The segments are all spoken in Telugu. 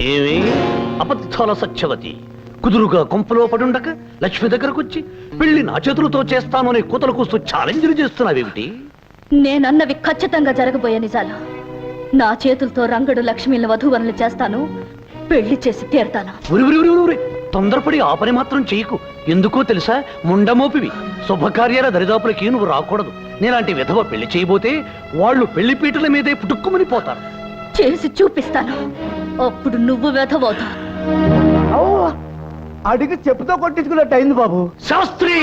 ఏమి? అబద్ధాల సత్యవతి. కుదురుగా కొంపలో పడుండక లక్ష్మి దగ్గరకొచ్చి పెళ్ళి నా చేతులతో చేస్తాను అనే కూతలు కూస్తూ ఛాలెంజ్లు చేస్తున్నావేమిటి? నేనన్నవి ఖచ్చితంగా జరగబోయే నిజాలు. నా చేతులతో రంగడు లక్ష్మిని వధువరులు చేస్తాను పెళ్ళి చేసి తీరుతాను. తొందరపడి ఆ పని మాత్రం చెయ్యకు ఎందుకో తెలుసా? ముండమోపివి శుభకార్యాల దరిదాపులకి నువ్వు రాకూడదు. నేలాంటి విధవ పెళ్ళి చేయబోతే వాళ్ళు పెళ్ళి పీటల మీదే పుట్టుక్కుమని పోతారు. చేసి చూపిస్తాను. అప్పుడు నువ్వు వెధవవుతావు అడిగి చెప్పుతో కొట్టించుకున్నట్టు అయింది బాబు. శాస్త్రి!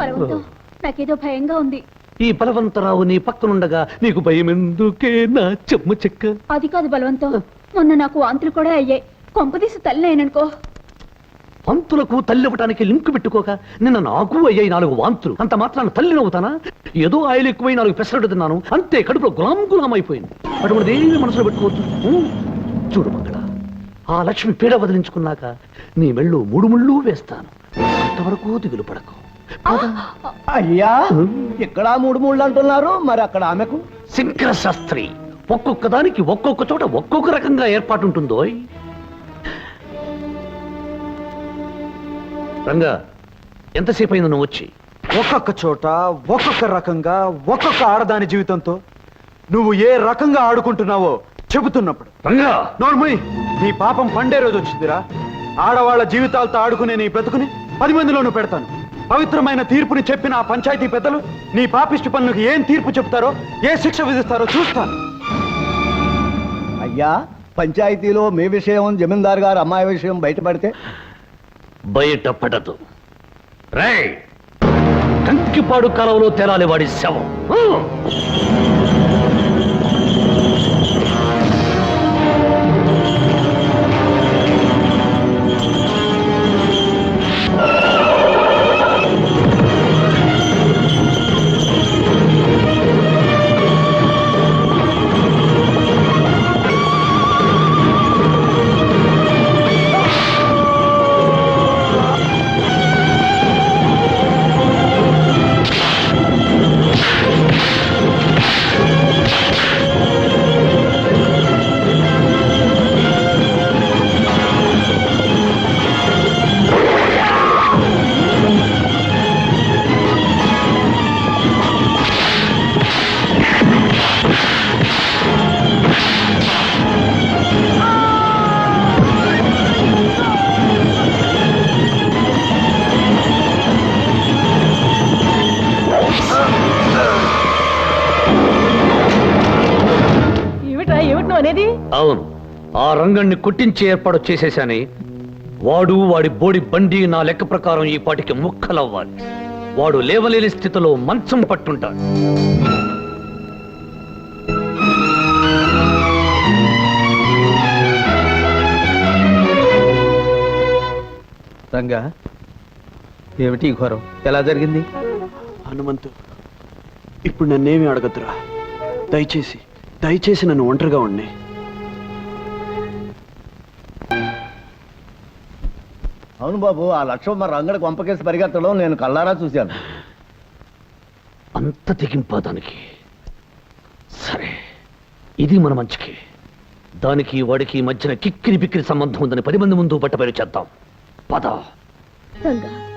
పర్వతం నాకేదో భయంగా ఉంది. ఈ బలవంతరావు నీ పక్కనుండగా నీకు భయం ఎందుకే నా చెమ్మ చెక్క? అది కాదు బలవంతం మొన్న నాకు వాంతులు కూడా అయ్యాయి. కొంపదీసి తల్లి అయిననుకో. పంతులకు తల్లి ఇవ్వటానికి లింక్ పెట్టుకోక నిన్న నాకు అయ్యాయి నాలుగు వాంతులు. అంత మాత్రాన తల్లి నవ్వుతానా? ఏదో ఆయిల్ ఎక్కువై నాలుగు పెసరట్టు తిన్నాను. అంతే కడుపులో గులాం గులాం అయిపోయింది. అటువంటిది ఏమి మనసులో పెట్టుకోవద్దు. ఊ, చూడు మంగళ ఆ లక్ష్మి పీడ వదిలించుకున్నాక నీ మెళ్ళు మూడు ముళ్ళు వేస్తాను. అంతవరకు దిగులు పడకు. అయ్యా ఇక్కడ మూడు మూడు అంటున్నారు మరి అక్కడ ఆమెకు? శంకర శాస్త్రి ఒక్కొక్క దానికి ఒక్కొక్క చోట ఒక్కొక్క రకంగా ఏర్పాటు ఉంటుందో రంగా ఎంతసేపు అయింది నువ్వు వచ్చి? ఒక్కొక్క చోట ఒక్కొక్క రకంగా ఒక్కొక్క ఆడదాని జీవితంతో నువ్వు ఏ రకంగా ఆడుకుంటున్నావో చెబుతున్నప్పుడు. రంగా! నోర్మయ్ నీ పాపం పండే రోజు వచ్చిందిరా. ఆడవాళ్ళ జీవితాలతో ఆడుకునే నీ బ్రతుకుని పది మందిలోనూ పెడతాను. పవిత్రమైన తీర్పుని చెప్పిన ఆ పంచాయతీ పెద్దలు నీ పాపిష్టి పనులకు ఏం తీర్పు చెప్తారో ఏ శిక్ష విధిస్తారో చూస్తాను. అయ్యా పంచాయతీలో మీ విషయం జమీందార్ గారు అమ్మాయి విషయం బయటపడితే? బయట పడదు రే కంకిపాడు కాలంలో తేలాలి వాడి శవం. ఆ రంగణ్ణి కొట్టించే ఏర్పాటు చేసేశాని. వాడు వాడి బోడి బండి నా లెక్క ప్రకారం ఈ పాటికి ముక్కలవ్వాలి. వాడు లేవలేని స్థితిలో మంచం పట్టుంటాడు. రంగా ఏమిటి ఈ ఘోరం? ఎలా జరిగింది? హనుమంతు ఇప్పుడు నన్నేమి అడగద్దురా దయచేసి దయచేసి నన్ను ఒంటరిగా ఉండి అవును బాబు ఆ లక్ష్మణ మరి రంగడి కొంపకేసి పరిగెత్తడం నేను కళ్ళారా చూశాను. అంత తెగింపా దానికి. సరే ఇది మన మంచికి. దానికి వాడికి మధ్యన కిక్కిరి బిక్కిరి సంబంధం ఉందని పది మంది ముందు బట్టబయలు చేద్దాం. పద. రంగా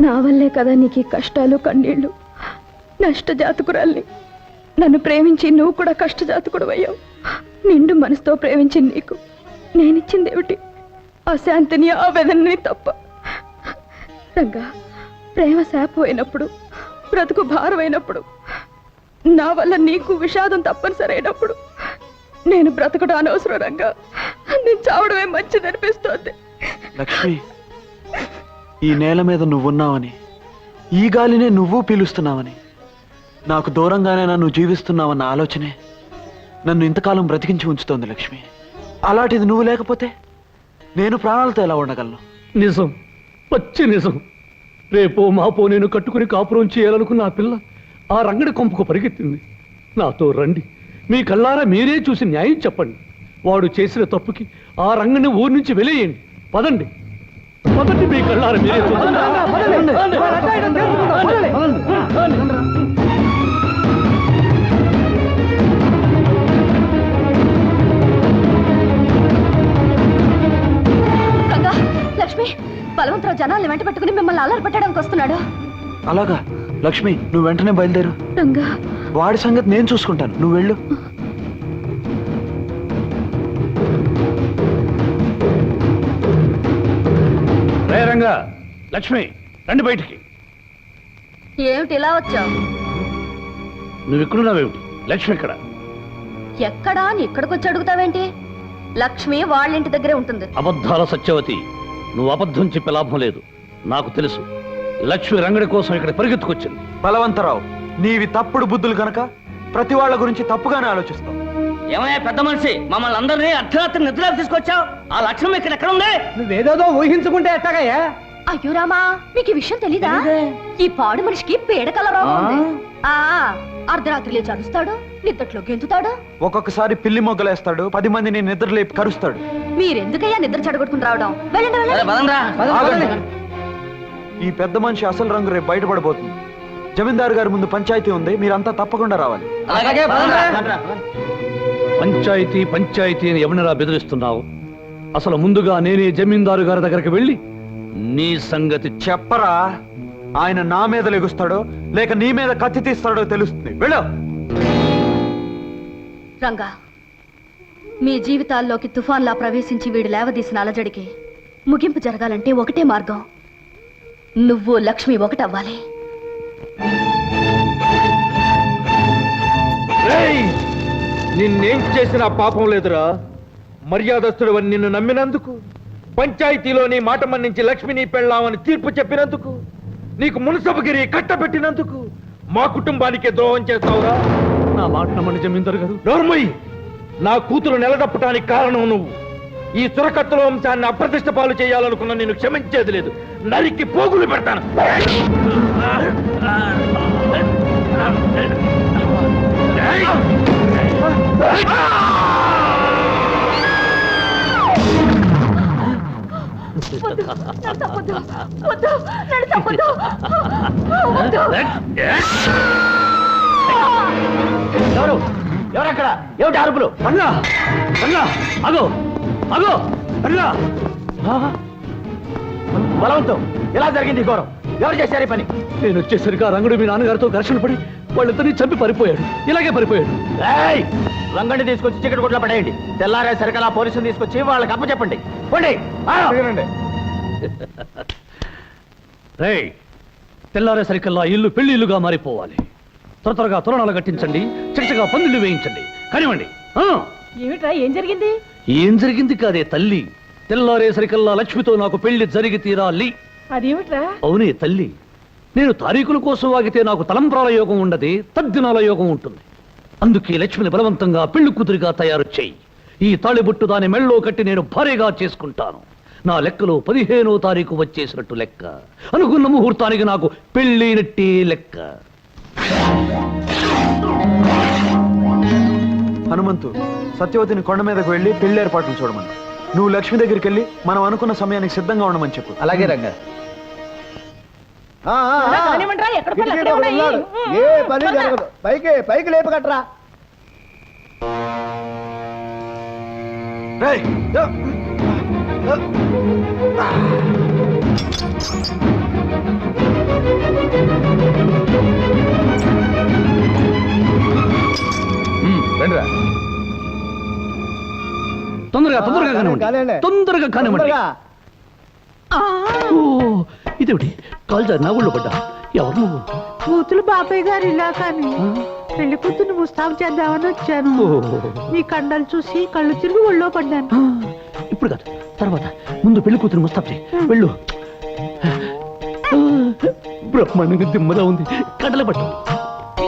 నా వల్లే కదా నీకు ఈ కష్టాలు కన్నీళ్ళు నష్టజాతకురాల్ని. నన్ను ప్రేమించి నువ్వు కూడా కష్టజాతకుడు అయ్యావు. నిండు మనసుతో ప్రేమించి నీకు. నేనిచ్చింది ఆ శాంతిని ఆ వేదనని తప్ప. రంగా ప్రేమ శాపమైనప్పుడు బ్రతుకు భారమైనప్పుడు నా వల్ల నీకు విషాదం తప్పనిసరి అయినప్పుడు నేను బ్రతకడం అనవసరం రంగా. నేను చావడమే మంచిదనిపిస్తోంది. లక్ష్మి ఈ నేల మీద నువ్వున్నావని ఈ గాలినే నువ్వు పీలుస్తున్నావని నాకు దూరంగానే నన్ను జీవిస్తున్నావన్న ఆలోచనే నన్ను ఇంతకాలం బ్రతికించి ఉంచుతోంది లక్ష్మి. అలాంటిది నువ్వు లేకపోతే నేను ప్రాణాలతో ఎలా ఉండగలను? నిజం. పచ్చి నిజం. రేపో మాపో నేను కట్టుకుని కాపురం చేయాలనుకున్న ఆ పిల్ల ఆ రంగడి కొంపకు పరిగెత్తింది. నాతో రండి. మీ కళ్ళారా మీరే చూసి న్యాయం చెప్పండి. వాడు చేసిన తప్పుకి ఆ రంగని ఊరి నుంచి వెలేయండి. పదండి. పదండి మీ కళ్ళారా మీరే చూడండి. బలవంతరావు జనాల్ని వెంట పెట్టుకుని మిమ్మల్ని అల్లరి పెట్టడానికి వస్తున్నాడు. అలాగా. లక్ష్మి నువ్వు వెంటనే బయలుదేరు. రంగా. వాడి సంగతి నేను చూసుకుంటాను. నువ్వు వెళ్ళు. రే రంగా లక్ష్మి రండి బయటికి. ఏమిటి ఇలా వచ్చావు? నువ్వు ఇక్కడున్నావేమిటి లక్ష్మి ఇక్కడ ఎక్కడా? అని ఇక్కడికి వచ్చి అడుగుతావేంటి? లక్ష్మి వాళ్ళ ఇంటి దగ్గరే ఉంటుంది. అబద్ధాల సత్యవతి. నువ్వు అబద్ధం చెప్పే లాభం లేదు. నాకు తెలుసు. లక్ష్మి రంగడి కోసం ఇక్కడ పరిగెత్తుకొచ్చింది. బలవంతరావు నీవి తప్పుడు బుద్ధులు గనక ప్రతి వాళ్ళ గురించి తప్పుగానే ఆలోచిస్తావు. ఏమయ్యా పెద్ద మనిషి మమ్మల్ని అందరినీ అర్ధరాత్రి నిద్రలోకి తీసుకొచ్చావు? ఆ లక్ష్యం ఇక్కడ ఎక్కడ ఉంది నువ్వేదేదో ఊహించుకుంటే ఎట్టాగయ్యా? అయ్యో రామా మీకు ఈ విషయం తెలీదా? ఈ పాడు మనిషికి పేడకల రోగం ఉంది. ఆ. అర్ధరాత్రి లేచి అరుస్తాడు నిద్దట్లో గెంతుతాడు? ఒక్కొక్కసారి పిల్లి మొగ్గలేస్తాడు పది మందిని నిద్రలేపి కరుస్తాడు. మీరెందుకయ్యా నిద్ర చెడగొట్టుకుని రావడం? వెళ్ళండి అరే, వెళ్ళండి పదండ్రా. ఆగండి. ఈ పెద్ద మనిషి అసలు రంగు రేపు బయటపడబోతుంది. జమీందారు గారి ముందు పంచాయతీ ఉంది మీరంతా తప్పకుండా రావాలి. పంచాయతీ పంచాయతీ అని ఎవరినరా బెదిరిస్తున్నావు? అసలు ముందుగా నేనే జమీందారు గారి దగ్గరికి వెళ్ళి నీ సంగతి చెప్పరా? ఆయన నా మీద లెగుస్తాడో లేక నీ మీద కత్తి తీస్తాడో తెలుస్తుంది. వెళ్ళు. రంగా మీ జీవితాల్లోకి తుఫాన్లా ప్రవేశించి వీడు లేవదీసిన అలజడికి ముగింపు జరగాలంటే ఒకటే మార్గం. నువ్వు లక్ష్మి ఒకటవ్వాలి. నిన్నేం చేసిన పాపం లేదురా. మర్యాదస్తుడు నిన్ను నమ్మినందుకు పంచాయతీలోని మాట మన్నించి లక్ష్మిని పెళ్ళామని తీర్పు చెప్పినందుకు. నీకు మున్సబగిరి కట్టబెట్టినందుకు మా కుటుంబానికే ద్రోహం చేస్తావురా? నా మాట నమ్మని జమీందారు గారు. నోర్మయ్య నా కూతురు నిలదప్పటానికి కారణం నువ్వు. ఈ సురకత్తుల వంశాన్ని అప్రతిష్ట పాలు చేయాలనుకున్న నేను క్షమించేది లేదు. నరికి పోగులు పెడతాను. ఎవరు ఎవరక్కడ ఏమిటి అరుపులు అన్నా అన్నా అగో అగో అన్నా బలవంతం ఎలా జరిగింది ఘోరం ఎవరు చేశారు ఈ పని నేను వచ్చేసరికి ఆ రంగుడు మీ నాన్నగారితో ఘర్షణ పడి వాళ్ళిద్దరిని చంపి పరిపోయాడు. ఇలాగే పరిపోయాడు. ఏయ్! రంగండి తీసుకొచ్చి చికెట్ కొట్లో పడేయండి. తెల్లారే సరికలా పోలీసులు తీసుకొచ్చి వాళ్ళకి అప్పచెప్పండి. పోండి. ఆ! రేయ్ తెల్లారే సరికల్లా ఇల్లు పెళ్ళి ఇల్లుగా మారిపోవాలి. త్వర త్వరగా తోరణాలు కట్టించండి చక్కగా పందిళ్ళు వేయించండి. కానివ్వండి. ఆ. ఏమిట్రా ఏం జరిగింది? ఏం జరిగింది కాదే తల్లి? తెల్లారే సరికల్లా లక్ష్మితో నాకు పెళ్ళి జరిగి తీరాలి. అదేమిట్రా? అవునే తల్లి. నేను తారీఖుల కోసం వాగితే నాకు తలంప్రాల యోగం ఉండదు తద్దినాల యోగం ఉంటుంది. అందుకే లక్ష్మిని బలవంతంగా పెళ్ళి కూతురిగా తయారు చేయి. ఈ తాళిబొట్టు దాని మెళ్ళో కట్టి నేను భారీగా చేసుకుంటాను. నా లెక్కలో పదిహేనో తారీఖు వచ్చేసినట్టు లెక్క. అనుకున్న ముహూర్తానికి నాకు పెళ్ళైనట్టే లెక్క. హనుమంతు సత్యవతిని కొండ మీదకు వెళ్ళి పెళ్ళి ఏర్పాట్లు చూడమని. నువ్వు లక్ష్మి దగ్గరికి వెళ్ళి మనం అనుకున్న సమయానికి సిద్ధంగా ఉండమని చెప్పు. అలాగే రంగా. కానివ్వండిరా, ఎక్కడ పనులు అక్కడే ఉన్నాయి. ఉన్నాడు. ఏ పని త్వరగా. జరగదు పైకి పైకి లేపకట్రా రేయ్! ఉమ్, రండిరా తొందరగా తొందరగా కానివ్వండి. తొందరగా కానివ్వండి తొందరగా. ఓ ఇదేమిటి? కాల్ జారి నా ఊళ్ళో పడ్డా. ఎవరు నువ్వు? కూతురు బాబాయ్ గారు ఇలా కానీ పెళ్ళి కూతురు ముస్తాబు చేద్దామని వచ్చాను. నీ కండలు చూసి కళ్ళు తిరిగి ఒళ్ళో పడ్డాను. ఇప్పుడు కాదు. తర్వాత ముందు పెళ్ళి కూతురు ముస్తాబ్ చేయి. వెళ్ళు. బ్రహ్మాండంగా దిమ్మలా ఉంది. కడల పట్టు.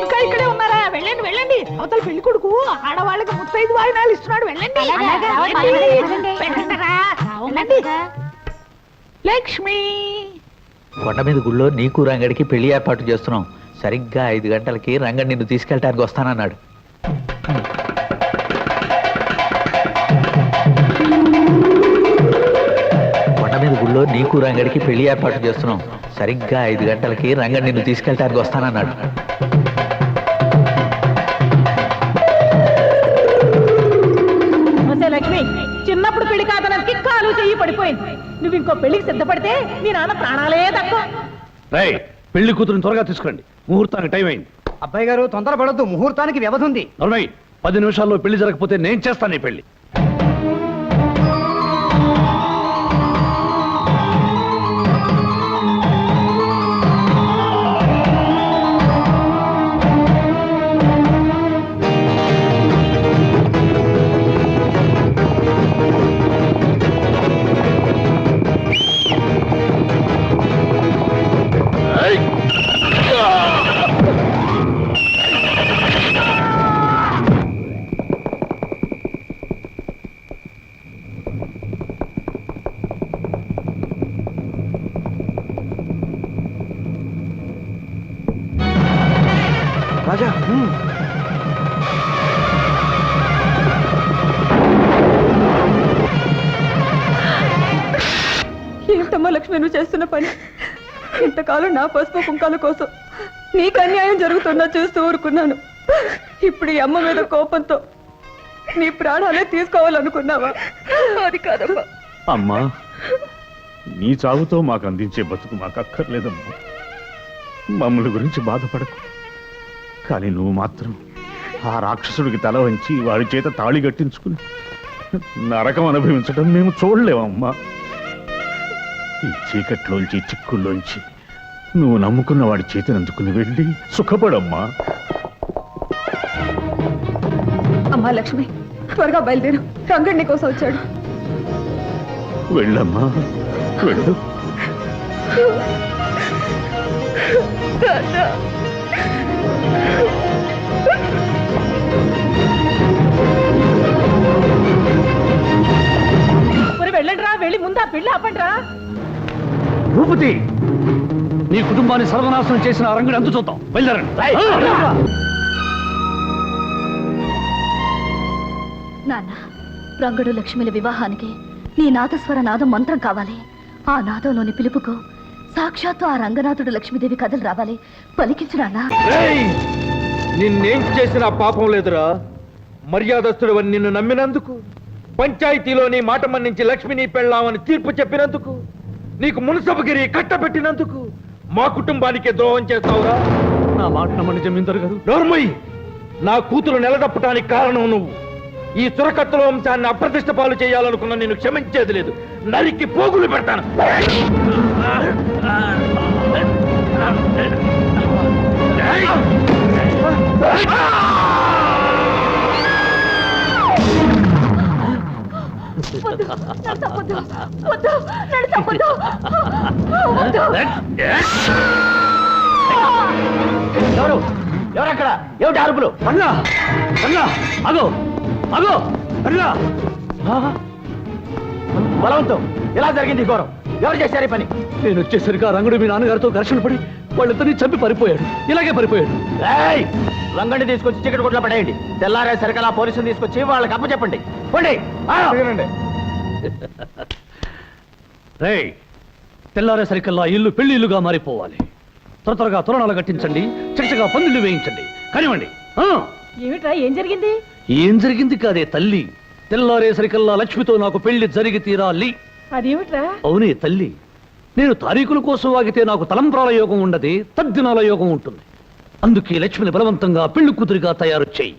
ఇంకా ఇక్కడే ఉన్నారా? వెళ్ళండి వెళ్ళండి. అవతల పెళ్ళి కొడుకు ఆడవాళ్ళకి ముత్తైదు వాయినాలు ఇస్తున్నాడు. వెళ్ళండి. వెళ్ళండి. లక్ష్మి. కొండ మీద గుళ్ళో నీకు రంగడికి పెళ్ళి ఏర్పాటు చేస్తున్నాం. సరిగ్గా ఐదు గంటలకి రంగడి నిన్ను తీసుకెళ్ళటానికి వస్తానన్నాడు. కొండ మీద గుళ్ళో నీకు రంగడికి పెళ్ళి ఏర్పాటు చేస్తున్నాం. సరిగ్గా ఐదు గంటలకి రంగడి నిన్ను తీసుకెళ్ళటానికి వస్తానన్నాడు. ఇంకో పెళ్ళికి సిద్ధపడితే నీ నాన్న ప్రాణాలే తక్కువ. రై పెళ్ళి కూతురుని త్వరగా తీసుకురండి. ముహూర్తానికి టైం అయింది. అబ్బాయి గారు తొందరపడద్దు. ముహూర్తానికి వ్యవధి ఉంది. పది నిమిషాల్లో పెళ్ళి జరగకపోతే నేను చేస్తాను ఈ పెళ్ళి. నా పసుపు కుంకాల కోసం నీకు అన్యాయం జరుగుతున్నా చూస్తూ ఊరుకున్నాను. ఇప్పుడు ఈ అమ్మ మీద కోపంతో నీ ప్రాణాలే తీసుకోవాలనుకున్నావా? అది కాదమ్మా. అమ్మా నీ చావుతో మాకు అందించే బతుకు మాకు అక్కర్లేదమ్మా మమ్మల్ని గురించి బాధపడకు. కానీ నువ్వు మాత్రం ఆ రాక్షసుడికి తల వంచి వాడి చేత తాళి కట్టించుకుని నరకం అనుభవించడం మేము చూడలేమమ్మా. ఈ చీకట్లోంచి చిక్కుల్లోంచి నువ్వు నమ్ముకున్న వాడి చేతిని అందుకుని వెళ్ళి సుఖపడమ్మా. అమ్మా లక్ష్మి త్వరగా బయలుదేరు. రంగడి కోసం వచ్చాడు. వెళ్ళమ్మా వెళ్ళు. మరి వెళ్ళండి రా వెళ్ళి ముందా పెళ్ళి ఆపండి రా భూపతి! నీ కుటుంబాన్ని సర్వనాశనం చేసిన ఆ రంగుడు అంతు చూద్దాం. బయలుదేరండి. నాన్న రంగడు లక్ష్మిల వివాహానికి నీ నాదస్వర నాదం మంత్రం కావాలి. ఆ నాదంలోని పిలుపుకు సాక్షాత్తు ఆ రంగనాథుడు లక్ష్మీదేవి కథలు రావాలి. పలికించు నాన్నా. ఏయ్! నిన్నేం చేసిన పాపం లేదురా. మర్యాదస్తుడు నిన్ను నమ్మినందుకు పంచాయతీలో నీ మాట మన్నించి లక్ష్మిని పెళ్ళామని తీర్పు చెప్పినందుకు నీకు మున్సబగిరి కట్టబెట్టినందుకు మా కుటుంబానికి ద్రోహం చేస్తావురా? నా మాట నమ్మని జమీందారు గారు. నోర్మయ్య నా కూతురు నిలదప్పటానికి కారణం నువ్వు. ఈ చురకత్తుల వంశాన్ని అప్రతిష్ట పాలు చేయాలనుకున్న నేను క్షమించేది లేదు. నరికి పోగులు పెడతాను. ఎవరు? ఎవరక్కడ? ఏమిటి అరుపులు? అన్నా అన్నా అగో అగో అన్నా. బలవంతం ఎలా జరిగింది ఘోరం? ఎవరు చేశారు ఈ పని? నేను వచ్చేసరికి ఆ రంగుడు మీ నాన్నగారితో ఘర్షణ పడి వాళ్ళిద్దరిని చంపి పారిపోయాడు. ఇలాగే పారిపోయాడు. ఏయ్! రంగండి తీసుకొచ్చి చికెట్ కొట్లో పడేయండి. తెల్లారే సరికలా పోలీసులు తీసుకొచ్చి వాళ్ళకి అప్పచెప్పండి. పోండి ఆ! తెల్లారే సరికల్లా ఇల్లు పెళ్ళి ఇల్లుగా మారిపోవాలి. త్వర త్వరగా తోరణాలు కట్టించండి చక్కగా పందిళ్ళు వేయించండి. కానివ్వండి ఏమిట్రా ఏం జరిగింది? ఏం జరిగింది కాదే తల్లి? తెల్లారే సరికల్లా లక్ష్మితో నాకు పెళ్ళి జరిగి తీరాలి అదేమిట్రా? అవునే తల్లి నేను తారీఖుల కోసం ఆగితే నాకు తలంప్రాల యోగం ఉండదే తద్దినాల యోగం ఉంటుంది. అందుకే లక్ష్మిని బలవంతంగా పెళ్ళి కూతురిగా తయారు చేయి.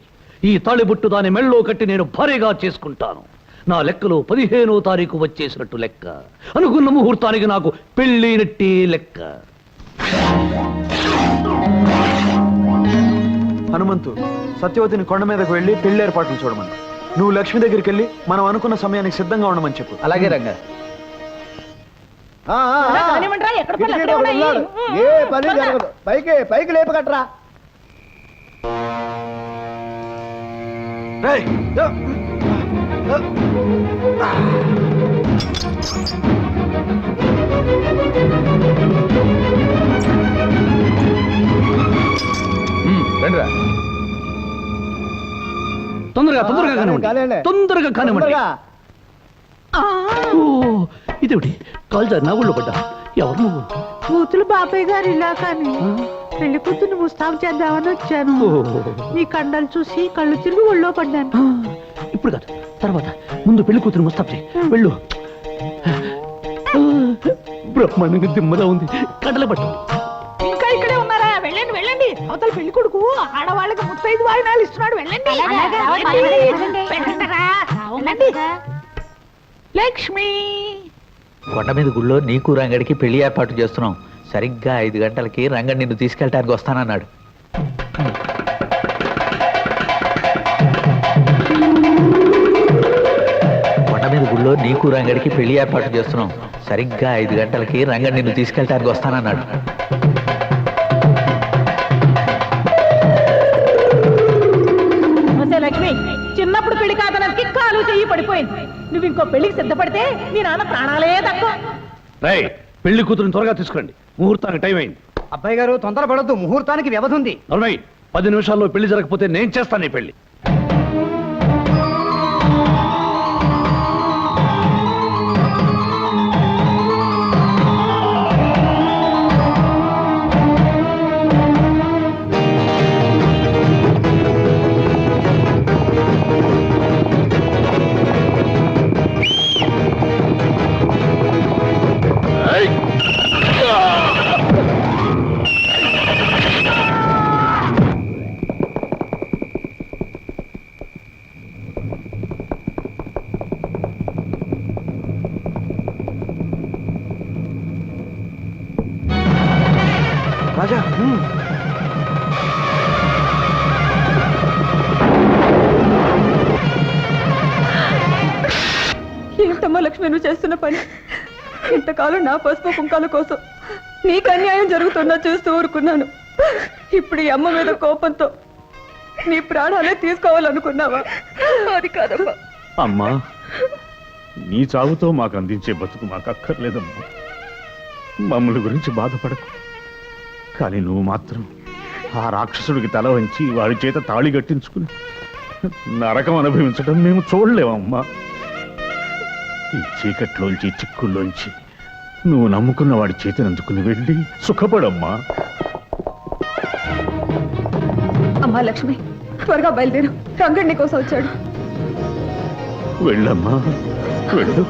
ఈ తాళిబుట్టు దాని మెళ్ళో కట్టి నేను భారీగా చేసుకుంటాను. నా లెక్కలో పదిహేనో తారీఖు వచ్చేసినట్టు లెక్క. అనుకున్న ముహూర్తానికి నాకు పెళ్ళైనట్టే లెక్క. హనుమంతు సత్యవతిని కొండ మీదకు వెళ్ళి పెళ్ళి ఏర్పాట్లు చూడమని. నువ్వు లక్ష్మి దగ్గరికి వెళ్ళి మనం అనుకున్న సమయానికి సిద్ధంగా ఉండమని చెప్పు. అలాగే రంగా. ఏ పని జరగదు. పైకి పైకి లేపకట్రా రేయ్! రండిరా. తొందరగా తొందరగా కానివ్వండి. తొందరగా కానివ్వండి. ఇదేమిటి? కాల్ జారి నా ఊళ్ళో పడ్డా. ఎవరు నువ్వు? కూతురు బాబాయ్ గారు ఇలా కానీ. పెళ్ళి కూతురు ముస్తాబు చేద్దామని వచ్చాను. నీ కండలు చూసి కళ్ళు తిరిగి ఒళ్ళో పడ్డాను. ఇప్పుడు కాదు. తర్వాత. ముందు పెళ్ళి కూతురు ముస్తాబ్ చేయి. వెళ్ళు. బ్రహ్మాండంగా దిమ్మలా ఉంది. కడల పట్టు. ఇంకా ఇక్కడే ఉన్నారా? వెళ్ళండి వెళ్ళండి. అవతల పెళ్ళి కొడుకు ఆడవాళ్ళకి ముత్తైదు వాయినాలు ఇస్తున్నాడు. వెళ్ళండి. లక్ష్మి. కొండ మీద గుళ్ళో నీకు రంగడికి పెళ్ళి ఏర్పాటు చేస్తున్నాం. సరిగ్గా ఐదు గంటలకి రంగడి నిన్ను తీసుకెళ్ళటానికి వస్తానన్నాడు. కొండ మీద గుళ్ళో నీకు రంగడికి పెళ్ళి ఏర్పాటు చేస్తున్నాం. సరిగ్గా ఐదు గంటలకి రంగడి నిన్ను తీసుకెళ్ళటానికి వస్తానన్నాడు. లక్ష్మి. చిన్నప్పుడు పెళ్ళి కాదనకి కాలు చెయ్యి పడిపోయింది. నువ్వు ఇంకో పెళ్ళికి సిద్ధపడితే నీ నాన్న ప్రాణాలే తక్కువ. పెళ్ళి కూతురుని త్వరగా తీసుకురండి. ముహూర్తానికి టైం అయింది. అబ్బాయి గారు తొందరపడద్దు. ముహూర్తానికి వ్యవధి ఉంది. నలభై పది నిమిషాల్లో పెళ్ళి జరగకపోతే నేను చేస్తాను ఈ పెళ్ళి. ఇంతకాలం నా పసుపు కుంకాల కోసం. నీకు అన్యాయం జరుగుతున్నా చూస్తూ ఊరుకున్నాను. ఇప్పుడు ఈ అమ్మ మీద కోపంతో నీ ప్రాణాలే తీసుకోవాలనుకున్నావా? అది కాదమ్మా. అమ్మా నీ చావుతో మాకు అందించే బతుకు మాకు అక్కర్లేదమ్మా. మమ్మల్ని గురించి బాధపడకు. కానీ నువ్వు మాత్రం ఆ రాక్షసుడికి తల వంచి వాడి చేత తాళి కట్టించుకుని నరకం అనుభవించడం మేము చూడలేమమ్మా. ఈ చీకట్లోంచి చిక్కుల్లోంచి నువ్వు నమ్ముకున్న వాడి చేతిని అందుకుని వెళ్ళి సుఖపడమ్మా. అమ్మా లక్ష్మి త్వరగా బయలుదేరు. రంగడి కోసం వచ్చాడు. వెళ్ళమ్మా వెళ్ళు.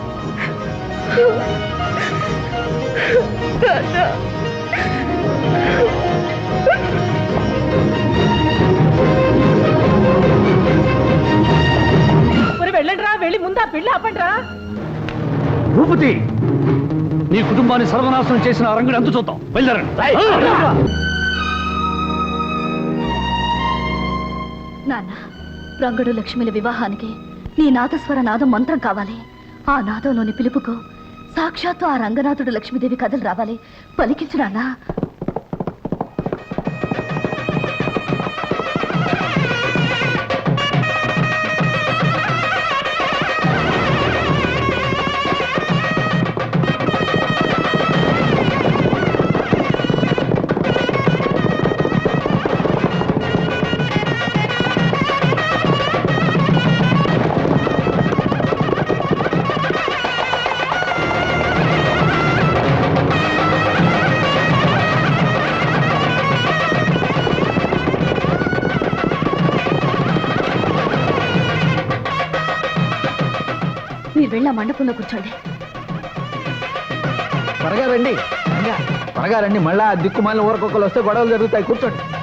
వెళ్ళండి రా వెళ్ళి ముందా పెళ్ళి ఆపండి రా భూపతి! నీ కుటుంబాన్ని సర్వనాశనం చేసిన ఆ రంగుని అంత చూద్దాం. బయలుదేరండి. నాన్న రంగడు లక్ష్మిల వివాహానికి నీ నాదస్వర నాదం మంత్రం కావాలి. ఆ నాదంలోని పిలుపుకు సాక్షాత్తు ఆ రంగనాథుడు లక్ష్మీదేవి కథలు రావాలి. పలికించు నాన్నా. ఆ మండపంలో కూర్చోండి. త్వరగా రండి. త్వరగా రండి. మళ్ళా దిక్కుమాలిన ఊరకొక్కలు వస్తే గొడవలు జరుగుతాయి. కూర్చోండి.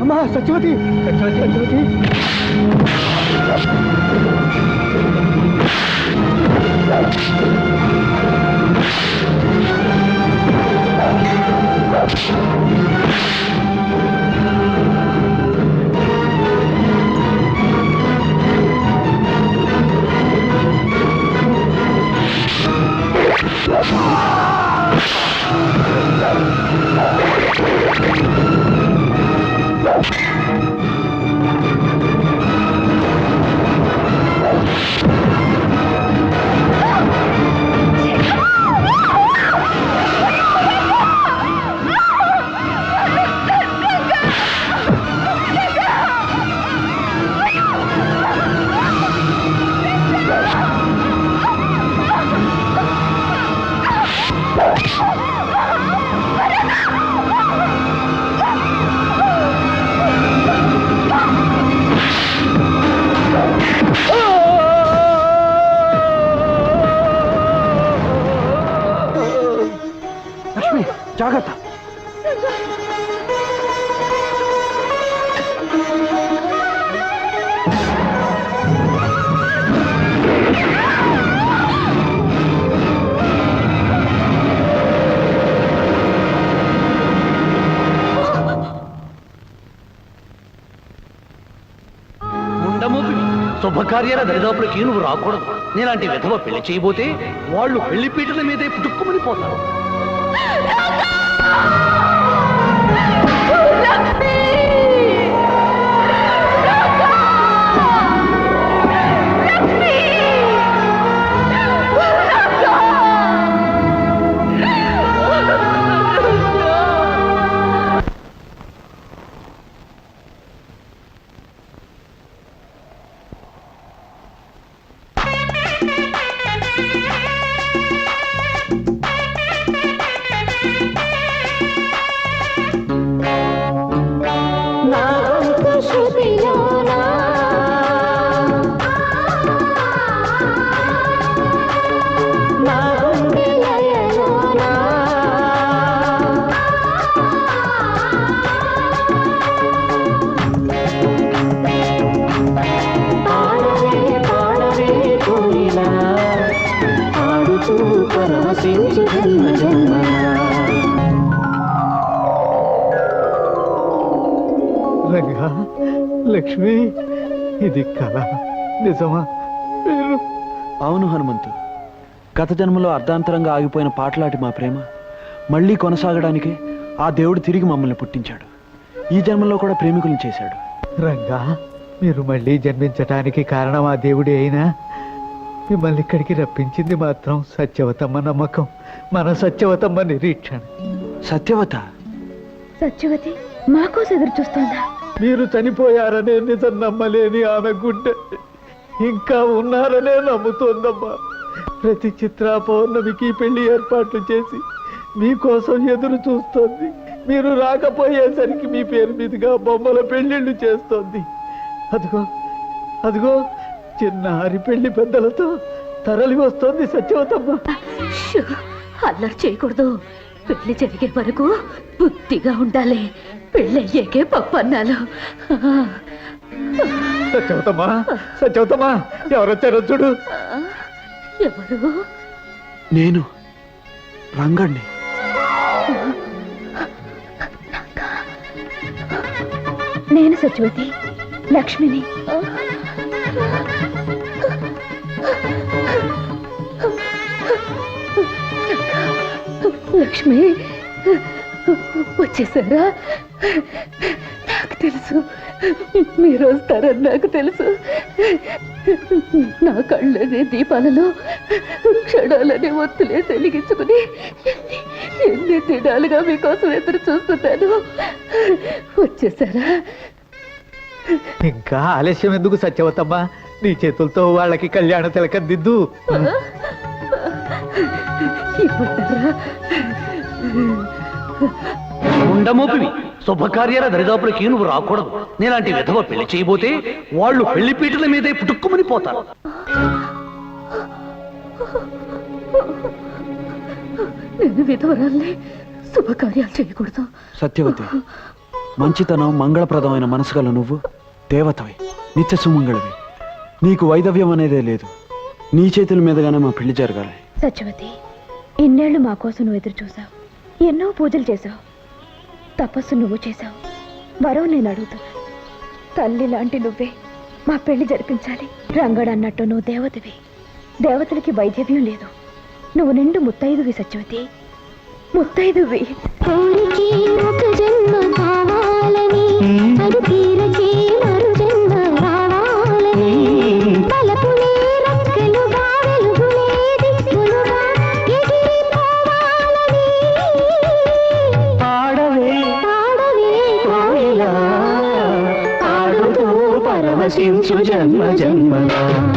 అమ్మా సత్యవతి సత్యవతి సత్యవతి లక్ష్మి శుభకార్యాల దరిదాపులకి నువ్వు రాకూడదు. నేలాంటి విధవ పెళ్ళి చేయబోతే వాళ్ళు పెళ్ళి పీటల మీదే పుట్టుక్కుమని పోతారు. ఇది కళ నిజమా? మీరు? అవును హనుమంతు. గత జన్మలో అర్ధాంతరంగా ఆగిపోయిన పాటలాటి మా ప్రేమ మళ్ళీ కొనసాగడానికి ఆ దేవుడు తిరిగి మమ్మల్ని పుట్టించాడు. ఈ జన్మలో కూడా ప్రేమికులను చేశాడు. రంగా మీరు మళ్ళీ జన్మించటానికి కారణం ఆ దేవుడే అయినా? మిమ్మల్ని ఇక్కడికి రప్పించింది మాత్రం సత్యవతమ్మ నమ్మకం మన సత్యవతమ్మ నిరీక్షణ. సత్యవత? సత్యవతి మాకోసం ఎదురు చూస్తోందా? మీరు చనిపోయారనే నిజం నమ్మలేని ఆమె గుండె ఇంకా ఉన్నారనే నమ్ముతోందమ్మా. ప్రతి చిత్ర పౌర్ణమికి పెళ్ళి ఏర్పాట్లు చేసి మీకోసం ఎదురు చూస్తోంది. మీరు రాకపోయేసరికి మీ పేరు మీదుగా బొమ్మల పెళ్ళిళ్ళు చేస్తోంది. అదిగో అదిగో చిన్నారి పెళ్ళి పెద్దలతో తరలి వస్తోంది సత్యవతమ్మ. అల్లరి చేయకూడదు. పెళ్ళి జరిగే వరకు బుద్ధిగా ఉండాలి. పెళ్ళయ్యాకే పప్పు అన్నాలు సత్యవతమ్మ సత్యవతమ్మ ఎవరొచ్చారో చూడు. ఎవరు? నేను రంగణ్ణి నేను సత్యవతి లక్ష్మిని. లక్ష్మి వచ్చేసారా? నాకు తెలుసు. మీరు వస్తారని నాకు తెలుసు. నా కళ్ళనే దీపాలలో క్షణాలనే ఒత్తులే వెలిగించుకుని ఎన్ని దినాలుగా మీకోసం ఎదురు చూస్తున్నాను. వచ్చేసారా? ఇంకా ఆలస్యం ఎందుకు సత్యవతమ్మ? నీ చేతులతో వాళ్ళకి కళ్యాణ తిలకం దిద్దు. ఉండమోపివి శుభకార్యాల దరిదాపులకి నువ్వు రాకూడదు. నేలాంటి విధవ పెళ్ళి చేయబోతే వాళ్ళు పెళ్ళి పీటల మీదే పుట్టుక్కుమని పోతారు. నేను విధవరాల్ని శుభకార్యాలు చేయకూడదు. సత్యవతి మంచితనం మంగళప్రదమైన మనసు గల నువ్వు దేవతవి నిత్య సుమంగళవి. నీకు వైదవ్యం అనేదే లేదు. నీ చేతుల మీదుగానే మా పెళ్ళి జరగాలి. సత్యవతి ఇన్నేళ్ళు మా కోసం నువ్వు ఎదురు చూసావు ఎన్నో పూజలు చేశావు. తపస్సు నువ్వు చేశావు. వరం నేను అడుగుతున్నా తల్లి లాంటి నువ్వే మా పెళ్ళి జరిపించాలి. రంగడు అన్నట్టు నువ్వు దేవతవి. దేవతలకి వైద్యవ్యం లేదు. నువ్వు నిండు ముత్తైదువి సత్యవతి. ముత్తైదువి. కోయిలా పాడుతూ జన్మ